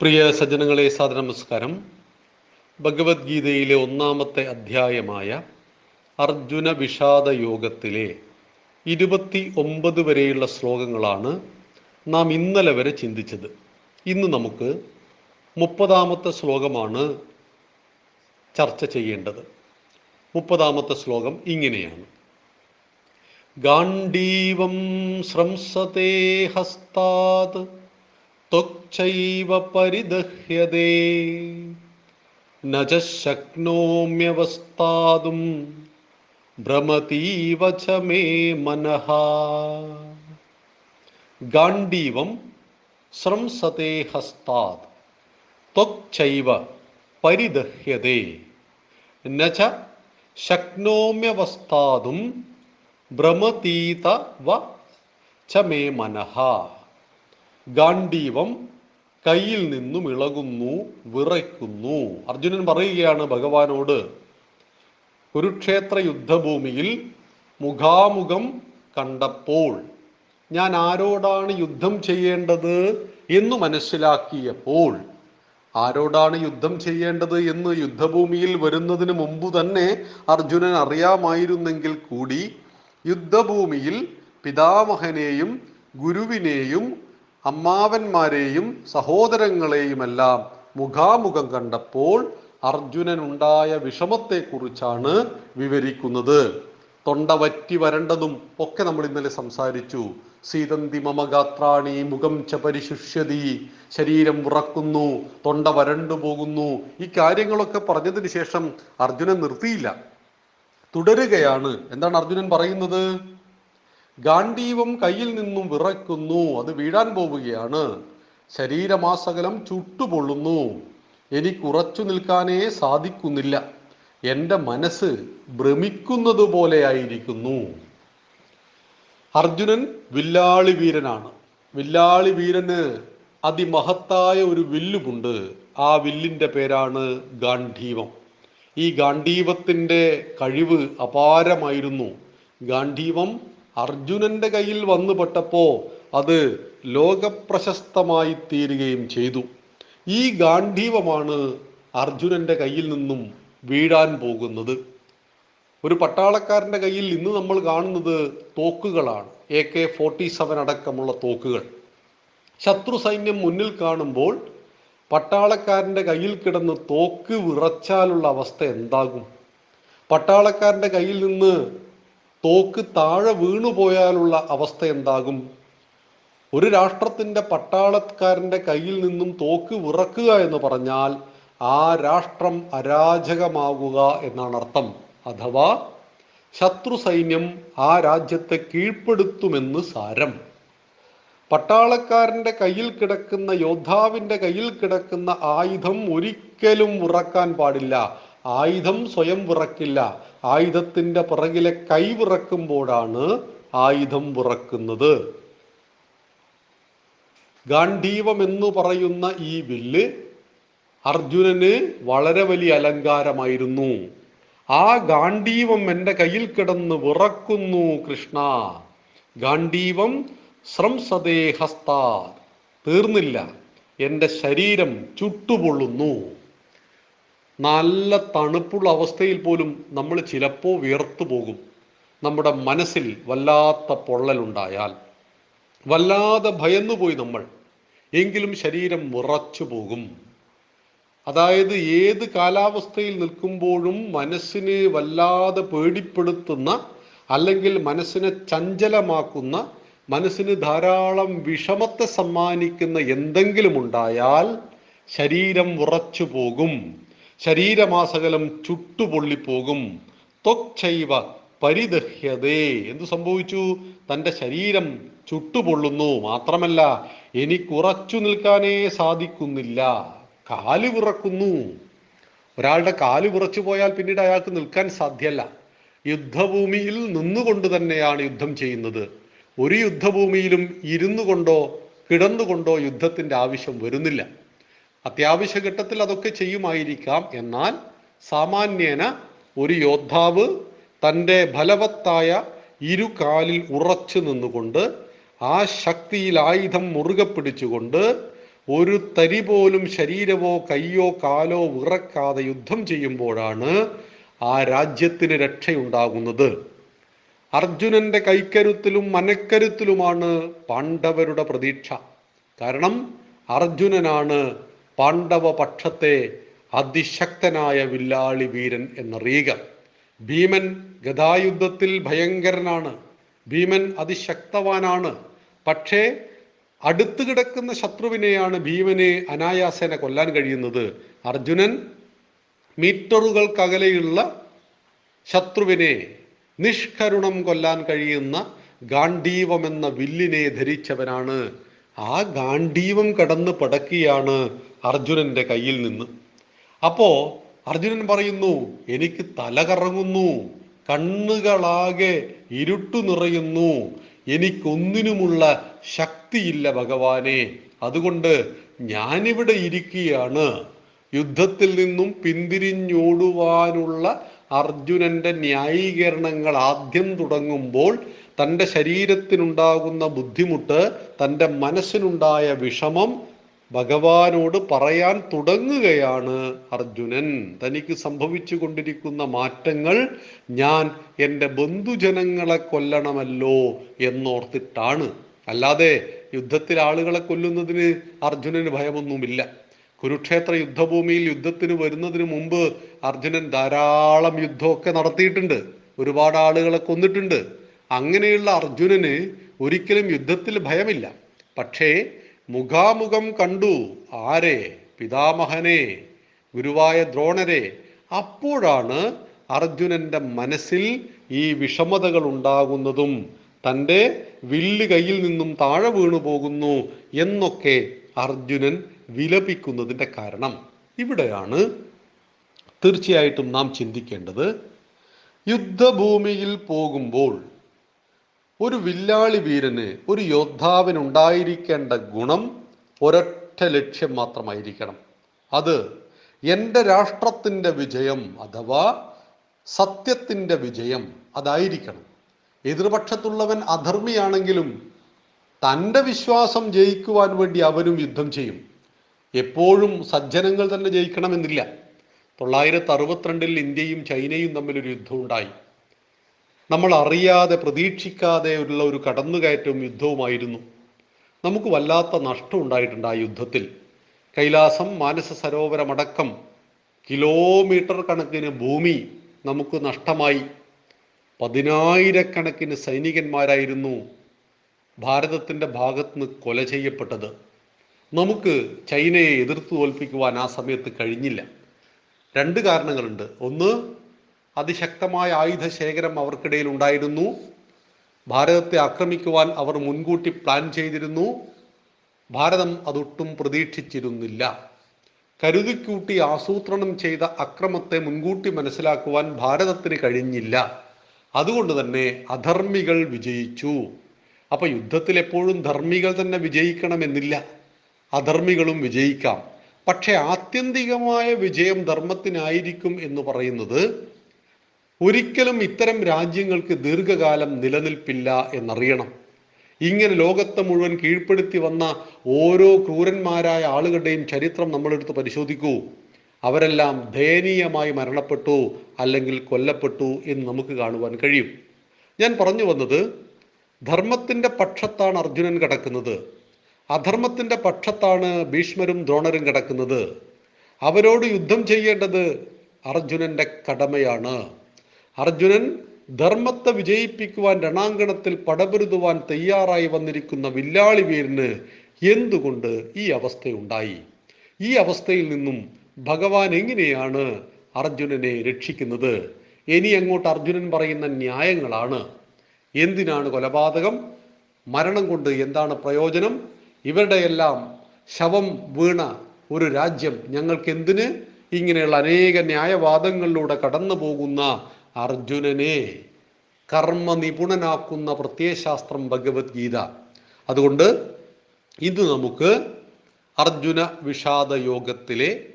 പ്രിയ സജ്ജനങ്ങളെ സാദര നമസ്കാരം. ഭഗവത്ഗീതയിലെ ഒന്നാമത്തെ അധ്യായമായ അർജുന വിഷാദ യോഗത്തിലെ ഇരുപത്തി ഒമ്പത് വരെയുള്ള ശ്ലോകങ്ങളാണ് നാം ഇന്നലെ വരെ ചിന്തിച്ചത്. ഇന്ന് നമുക്ക് മുപ്പതാമത്തെ ശ്ലോകമാണ് ചർച്ച ചെയ്യേണ്ടത്. മുപ്പതാമത്തെ ശ്ലോകം ഇങ്ങനെയാണ്. ഗാണ്ഡീവം ശ്രംസത്തെ ഹസ്താത് ത്വക്ചൈവ പരിദഹ്യതേ ന ച ശക്നോമ്യവസ്ഥാതും ഭ്രമതീവ ച മേ മനഃ ഗാണ്ഡീവം ശ്രംസത്തെ ഹസ്താത് ത്വക്ചൈവ പരിദഹ്യതേ ന ച ശക്നോമ്യവസ്ഥാതും ഭ്രമതീത വ ച മേ മനഃ ഗാണ്ഡീവം കയ്യിൽ നിന്നും ഇളകുന്നു വിറയ്ക്കുന്നു. അർജുനൻ പറയുകയാണ് ഭഗവാനോട് കുരുക്ഷേത്ര യുദ്ധഭൂമിയിൽ മുഖാമുഖം കണ്ടപ്പോൾ ഞാൻ ആരോടാണ് യുദ്ധം ചെയ്യേണ്ടത് എന്ന് മനസ്സിലാക്കിയപ്പോൾ ആരോടാണ് യുദ്ധം ചെയ്യേണ്ടത് എന്ന് യുദ്ധഭൂമിയിൽ വരുന്നതിന് മുമ്പ് തന്നെ അർജുനൻ അറിയാമായിരുന്നെങ്കിൽ കൂടി യുദ്ധഭൂമിയിൽ പിതാമഹനെയും ഗുരുവിനെയും അമ്മാവന്മാരെയും സഹോദരങ്ങളെയുമെല്ലാം മുഖാമുഖം കണ്ടപ്പോൾ അർജുനനുണ്ടായ വിഷമത്തെക്കുറിച്ചാണ് വിവരിക്കുന്നത്. തൊണ്ട വറ്റി വരണ്ടതും ഒക്കെ നമ്മൾ ഇന്നലെ സംസാരിച്ചു. സീതന്തി മമഗാത്രാണി മുഖം ച പരിശുഷ്യതി ശരീരം ഉറക്കുന്നു തൊണ്ട വരണ്ടു പോകുന്നു. ഈ കാര്യങ്ങളൊക്കെ പറഞ്ഞതിന് ശേഷം അർജുനൻ നിർത്തിയില്ല. തുടരുകയാണ്. എന്താണ് അർജുനൻ പറയുന്നത്? ഗാന്ഡീവം കയ്യിൽ നിന്നും വിറയ്ക്കുന്നു. അത് വീഴാൻ പോവുകയാണ്. ശരീരമാസകലം ചുട്ടുപൊള്ളുന്നു. എനിക്ക് ഉറച്ചു നിൽക്കാനേ സാധിക്കുന്നില്ല. എന്റെ മനസ്സ് ഭ്രമിക്കുന്നത് പോലെയായിരിക്കുന്നു അർജുനൻ വില്ലാളി വീരനാണ്. വില്ലാളി വീരന് അതിമഹത്തായ ഒരു വില്ലുമുണ്ട്. ആ വില്ലിന്റെ പേരാണ് ഗാന്ധീവം. ഈ ഗാന്ധീവത്തിന്റെ കഴിവ് അപാരമായിരുന്നു. ഗാന്ധീവം അർജുനന്റെ കയ്യിൽ വന്നുപെട്ടപ്പോ അത് ലോകപ്രശസ്തമായി തീരുകയും ചെയ്തു. ഈ ഗാന്ധീവമാണ് അർജുനന്റെ കയ്യിൽ നിന്നും വീഴാൻ പോകുന്നത്. ഒരു പട്ടാളക്കാരന്റെ കയ്യിൽ ഇന്ന് നമ്മൾ കാണുന്നത് തോക്കുകളാണ്. എ കെ ഫോർട്ടി സെവൻ അടക്കമുള്ള തോക്കുകൾ. ശത്രു സൈന്യം മുന്നിൽ കാണുമ്പോൾ പട്ടാളക്കാരന്റെ കയ്യിൽ കിടന്ന് തോക്ക് വിറച്ചാലുള്ള അവസ്ഥ എന്താകും? പട്ടാളക്കാരന്റെ കയ്യിൽ നിന്ന് തോക്ക് താഴെ വീണുപോയാലുള്ള അവസ്ഥ എന്താകും? ഒരു രാഷ്ട്രത്തിന്റെ പട്ടാളക്കാരന്റെ കയ്യിൽ നിന്നും തോക്ക് വിറക്കുക എന്ന് പറഞ്ഞാൽ ആ രാഷ്ട്രം അരാജകമാകുക എന്നാണ് അർത്ഥം. അഥവാ ശത്രു സൈന്യം ആ രാജ്യത്തെ കീഴ്പ്പെടുത്തുമെന്ന് സാരം. പട്ടാളക്കാരന്റെ കയ്യിൽ കിടക്കുന്ന യോദ്ധാവിന്റെ കയ്യിൽ കിടക്കുന്ന ആയുധം ഒരിക്കലും ഉറക്കാൻ പാടില്ല. ആയുധം സ്വയം വിറക്കില്ല. ആയുധത്തിന്റെ പിറകിലെ കൈ വിറക്കുമ്പോഴാണ് ആയുധം വിറക്കുന്നത്. ഗാന്ധീവം എന്ന് പറയുന്ന ഈ വില്ല് അർജുനന് വളരെ വലിയ അലങ്കാരമായിരുന്നു. ആ ഗാന്ധീവം എന്റെ കയ്യിൽ കിടന്ന് വിറക്കുന്നു കൃഷ്ണ. ഗാന്ധീവം ശ്രംസതേ ഹസ്താ തീർന്നില്ല. എന്റെ ശരീരം ചുട്ടുപൊള്ളുന്നു. നല്ല തണുപ്പുള്ള അവസ്ഥയിൽ പോലും നമ്മൾ ചിലപ്പോൾ വിയർത്തു പോകും. നമ്മുടെ മനസ്സിൽ വല്ലാത്ത പൊള്ളലുണ്ടായാൽ വല്ലാതെ ഭയന്നുപോയി നമ്മൾ എങ്കിലും ശരീരം മുറച്ചു പോകും. അതായത് ഏത് കാലാവസ്ഥയിൽ നിൽക്കുമ്പോഴും മനസ്സിനെ വല്ലാതെ പേടിപ്പെടുത്തുന്ന അല്ലെങ്കിൽ മനസ്സിനെ ചഞ്ചലമാക്കുന്ന മനസ്സിന് ധാരാളം വിഷമത്തെ സമ്മാനിക്കുന്ന എന്തെങ്കിലും ഉണ്ടായാൽ ശരീരം ഉറച്ചു പോകും. ശരീരമാസകലം ചുട്ടുപൊള്ളിപ്പോകും. ത്വക്ചൈവ പരിദഹ്യതേ. എന്തു സംഭവിച്ചു? തന്റെ ശരീരം ചുട്ടുപൊള്ളുന്നു. മാത്രമല്ല എനിക്കുറച്ചു നിൽക്കാനേ സാധിക്കുന്നില്ല. കാൽ വിറക്കുന്നു. ഒരാളുടെ കാൽ വിറച്ചു പോയാൽ പിന്നീട് അയാൾക്ക് നിൽക്കാൻ സാധ്യല്ല. യുദ്ധഭൂമിയിൽ നിന്നുകൊണ്ട് തന്നെയാണ് യുദ്ധം ചെയ്യുന്നത്. ഒരു യുദ്ധഭൂമിയിലും ഇരുന്നു കൊണ്ടോ കിടന്നുകൊണ്ടോ യുദ്ധത്തിന്റെ ആവശ്യം വരുന്നില്ല. അത്യാവശ്യ ഘട്ടത്തിൽ അതൊക്കെ ചെയ്യുമായിരിക്കാം. എന്നാൽ സാമാന്യേന ഒരു യോദ്ധാവ് തന്റെ ഫലവത്തായ ഇരു കാലിൽ ഉറച്ചു നിന്നുകൊണ്ട് ആ ശക്തിയിൽ ആയുധം മുറുകെ പിടിച്ചുകൊണ്ട് ഒരു തരി പോലും ശരീരമോ കയ്യോ കാലോ വിറക്കാതെ യുദ്ധം ചെയ്യുമ്പോഴാണ് ആ രാജ്യത്തിന് രക്ഷയുണ്ടാകുന്നത്. അർജുനന്റെ കൈക്കരുത്തിലും മനക്കരുത്തിലുമാണ് പാണ്ഡവരുടെ പ്രതീക്ഷ. കാരണം അർജുനനാണ് പാണ്ഡവ പക്ഷത്തെ അതിശക്തനായ വില്ലാളി വീരൻ എന്നറിയുക. ഭീമൻ ഗതായുദ്ധത്തിൽ ഭയങ്കരനാണ്. ഭീമൻ അതിശക്തവാനാണ്. പക്ഷേ അടുത്തു കിടക്കുന്ന ശത്രുവിനെയാണ് ഭീമനെ അനായാസേന കൊല്ലാൻ കഴിയുന്നത്. അർജുനൻ മീറ്ററുകൾക്കകലെയുള്ള ശത്രുവിനെ നിഷ്കരുണം കൊല്ലാൻ കഴിയുന്ന ഗാന്ഡീവം എന്ന വില്ലിനെ ധരിച്ചവനാണ്. ആ ഗാന്ഡീവം കടന്ന് പടക്കിയാണ് അർജുനന്റെ കയ്യിൽ നിന്ന്. അപ്പോൾ അർജുനൻ പറയുന്നു എനിക്ക് തല കറങ്ങുന്നു കണ്ണുകളാകെ ഇരുട്ടു നിറയുന്നു എനിക്കൊന്നിനുമുള്ള ശക്തിയില്ല ഭഗവാനെ. അതുകൊണ്ട് ഞാനിവിടെ ഇരിക്കുകയാണ്. യുദ്ധത്തിൽ നിന്നും പിന്തിരിഞ്ഞോടുവാനുള്ള അർജുനന്റെ ന്യായീകരണങ്ങൾ ആദ്യം തുടങ്ങുമ്പോൾ തന്റെ ശരീരത്തിനുണ്ടാകുന്ന ബുദ്ധിമുട്ട് തന്റെ മനസ്സിനുണ്ടായ വിഷമം ഭഗവാനോട് പറയാൻ തുടങ്ങുകയാണ് അർജുനൻ. തനിക്ക് സംഭവിച്ചു കൊണ്ടിരിക്കുന്ന മാറ്റങ്ങൾ ഞാൻ എന്റെ ബന്ധുജനങ്ങളെ കൊല്ലണമല്ലോ എന്നോർത്തിട്ടാണ്. അല്ലാതെ യുദ്ധത്തിൽ ആളുകളെ കൊല്ലുന്നതിന് അർജുനന് ഭയമൊന്നുമില്ല. കുരുക്ഷേത്ര യുദ്ധഭൂമിയിൽ യുദ്ധത്തിന് വരുന്നതിന് മുമ്പ് അർജുനൻ ധാരാളം യുദ്ധമൊക്കെ നടത്തിയിട്ടുണ്ട്. ഒരുപാട് ആളുകളെ കൊന്നിട്ടുണ്ട്. അങ്ങനെയുള്ള അർജുനന് ഒരിക്കലും യുദ്ധത്തിൽ ഭയമില്ല. പക്ഷേ മുഖാമുഖം കണ്ടു. ആരെ? പിതാമഹനെ ഗുരുവായ ദ്രോണരെ. അപ്പോഴാണ് അർജുനന്റെ മനസ്സിൽ ഈ വിഷമതകൾ ഉണ്ടാകുന്നതും തന്റെ വില്ല് കയ്യിൽ നിന്നും താഴെ വീണു പോകുന്നു എന്നൊക്കെ അർജുനൻ വിലപിക്കുന്നതിന്റെ കാരണം. ഇവിടെയാണ് തീർച്ചയായിട്ടും നാം ചിന്തിക്കേണ്ടത്. യുദ്ധഭൂമിയിൽ പോകുമ്പോൾ ഒരു വില്ലാളി വീരന് ഒരു യോദ്ധാവിന് ഉണ്ടായിരിക്കേണ്ട ഗുണം ഒരൊറ്റ ലക്ഷ്യം മാത്രമായിരിക്കണം. അത് എന്റെ രാഷ്ട്രത്തിന്റെ വിജയം അഥവാ സത്യത്തിന്റെ വിജയം അതായിരിക്കണം. എതിർപക്ഷത്തുള്ളവൻ അധർമ്മിയാണെങ്കിലും തന്റെ വിശ്വാസം ജയിക്കുവാൻ വേണ്ടി അവനും യുദ്ധം ചെയ്യും. എപ്പോഴും സജ്ജനങ്ങൾ തന്നെ ജയിക്കണമെന്നില്ല. തൊള്ളായിരത്തി അറുപത്തിരണ്ടിൽ ഇന്ത്യയും ചൈനയും തമ്മിലൊരു യുദ്ധം ഉണ്ടായി. നമ്മൾ അറിയാതെ പ്രതീക്ഷിക്കാതെ ഉള്ള ഒരു കടന്നുകയറ്റവും യുദ്ധവുമായിരുന്നു. നമുക്ക് വല്ലാത്ത നഷ്ടം ഉണ്ടായിട്ടുണ്ട് ആ യുദ്ധത്തിൽ. കൈലാസം മാനസ സരോവരമടക്കം കിലോമീറ്റർ കണക്കിന് ഭൂമി നമുക്ക് നഷ്ടമായി. പതിനായിരക്കണക്കിന് സൈനികന്മാരായിരുന്നു ഭാരതത്തിന്റെ ഭാഗത്തുനിന്ന് കൊല ചെയ്യപ്പെട്ടത്. നമുക്ക് ചൈനയെ എതിർത്ത് തോൽപ്പിക്കുവാൻ ആ സമയത്ത് കഴിഞ്ഞില്ല. രണ്ട് കാരണങ്ങളുണ്ട്. ഒന്ന് അതിശക്തമായ ആയുധ ശേഖരം അവർക്കിടയിൽ ഉണ്ടായിരുന്നു. ഭാരതത്തെ ആക്രമിക്കുവാൻ അവർ മുൻകൂട്ടി പ്ലാൻ ചെയ്തിരുന്നു. ഭാരതം അതൊട്ടും പ്രതീക്ഷിച്ചിരുന്നില്ല. കരുതിക്കൂട്ടി ആസൂത്രണം ചെയ്ത അക്രമത്തെ മുൻകൂട്ടി മനസ്സിലാക്കുവാൻ ഭാരതത്തിന് കഴിഞ്ഞില്ല. അതുകൊണ്ട് തന്നെ അധർമ്മികൾ വിജയിച്ചു. അപ്പൊ യുദ്ധത്തിൽ എപ്പോഴും ധർമ്മികൾ തന്നെ വിജയിക്കണമെന്നില്ല. അധർമ്മികളും വിജയിക്കാം. പക്ഷെ ആത്യന്തികമായ വിജയം ധർമ്മത്തിനായിരിക്കും എന്ന് പറയുന്നത് ഒരിക്കലും ഇത്തരം രാജ്യങ്ങൾക്ക് ദീർഘകാലം നിലനിൽപ്പില്ല എന്നറിയണം. ഇങ്ങനെ ലോകത്തെ മുഴുവൻ കീഴ്പ്പെടുത്തി വന്ന ഓരോ ക്രൂരന്മാരായ ആളുകളുടെയും ചരിത്രം നമ്മളെടുത്ത് പരിശോധിക്കൂ. അവരെല്ലാം ദയനീയമായി മരണപ്പെട്ടു അല്ലെങ്കിൽ കൊല്ലപ്പെട്ടു എന്ന് നമുക്ക് കാണുവാൻ കഴിയും. ഞാൻ പറഞ്ഞു വന്നത് ധർമ്മത്തിന്റെ പക്ഷത്താണ് അർജുനൻ കിടക്കുന്നത്. അധർമ്മത്തിന്റെ പക്ഷത്താണ് ഭീഷ്മരും ദ്രോണരും കിടക്കുന്നത്. അവരോട് യുദ്ധം ചെയ്യേണ്ടത് അർജുനന്റെ കടമയാണ്. അർജുനൻ ധർമ്മത്തെ വിജയിപ്പിക്കുവാൻ രണാങ്കണത്തിൽ പടപൊരുതുവാൻ തയ്യാറായി വന്നിരിക്കുന്ന വില്ലാളി വീരന് എന്തുകൊണ്ട് ഈ അവസ്ഥയുണ്ടായി? ഈ അവസ്ഥയിൽ നിന്നും ഭഗവാൻ എങ്ങനെയാണ് അർജുനനെ രക്ഷിക്കുന്നത്? ഇനി അങ്ങോട്ട് അർജുനൻ പറയുന്ന ന്യായങ്ങളാണ്. എന്തിനാണ് കൊലപാതകം? മരണം കൊണ്ട് എന്താണ് പ്രയോജനം? ഇവരുടെയെല്ലാം ശവം വീണ ഒരു രാജ്യം ഞങ്ങൾക്ക് എന്തിന് ഇങ്ങനെയുള്ള അനേക ന്യായവാദങ്ങളിലൂടെ കടന്നു പോകുന്ന അർജുനനെ കർമ്മ നിപുണനാക്കുന്ന പ്രത്യയശാസ്ത്രം ഭഗവത്ഗീത. അതുകൊണ്ട് ഇത് നമുക്ക് അർജുന വിഷാദ യോഗത്തിലെ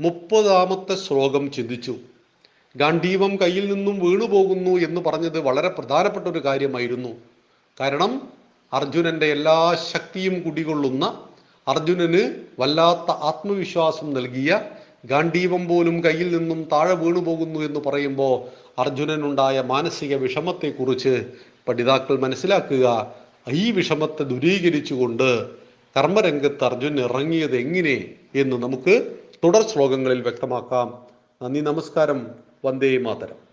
മുപ്പതാമത്തെ ശ്ലോകം ചിന്തിച്ചു. ഗാന്ധീവം കയ്യിൽ നിന്നും വീണുപോകുന്നു എന്ന് പറഞ്ഞത് വളരെ പ്രധാനപ്പെട്ട ഒരു കാര്യമായിരുന്നു. കാരണം അർജുനന്റെ എല്ലാ ശക്തിയും കുടികൊള്ളുന്ന അർജുനന് വല്ലാത്ത ആത്മവിശ്വാസം നൽകിയ ഗാന്ധീവം പോലും കയ്യിൽ നിന്നും താഴെ വീണു പോകുന്നു എന്ന് പറയുമ്പോൾ അർജുനനുണ്ടായ മാനസിക വിഷമത്തെക്കുറിച്ച് പഠിതാക്കൾ മനസ്സിലാക്കുക. ഈ വിഷമത്തെ ദുരീകരിച്ചുകൊണ്ട് കർമ്മരംഗത്ത് അർജുൻ ഇറങ്ങിയത് എങ്ങനെ എന്ന് നമുക്ക് തുടർ ശ്ലോകങ്ങളിൽ വ്യക്തമാക്കാം. നന്ദി നമസ്കാരം. വന്ദേ മാതരം.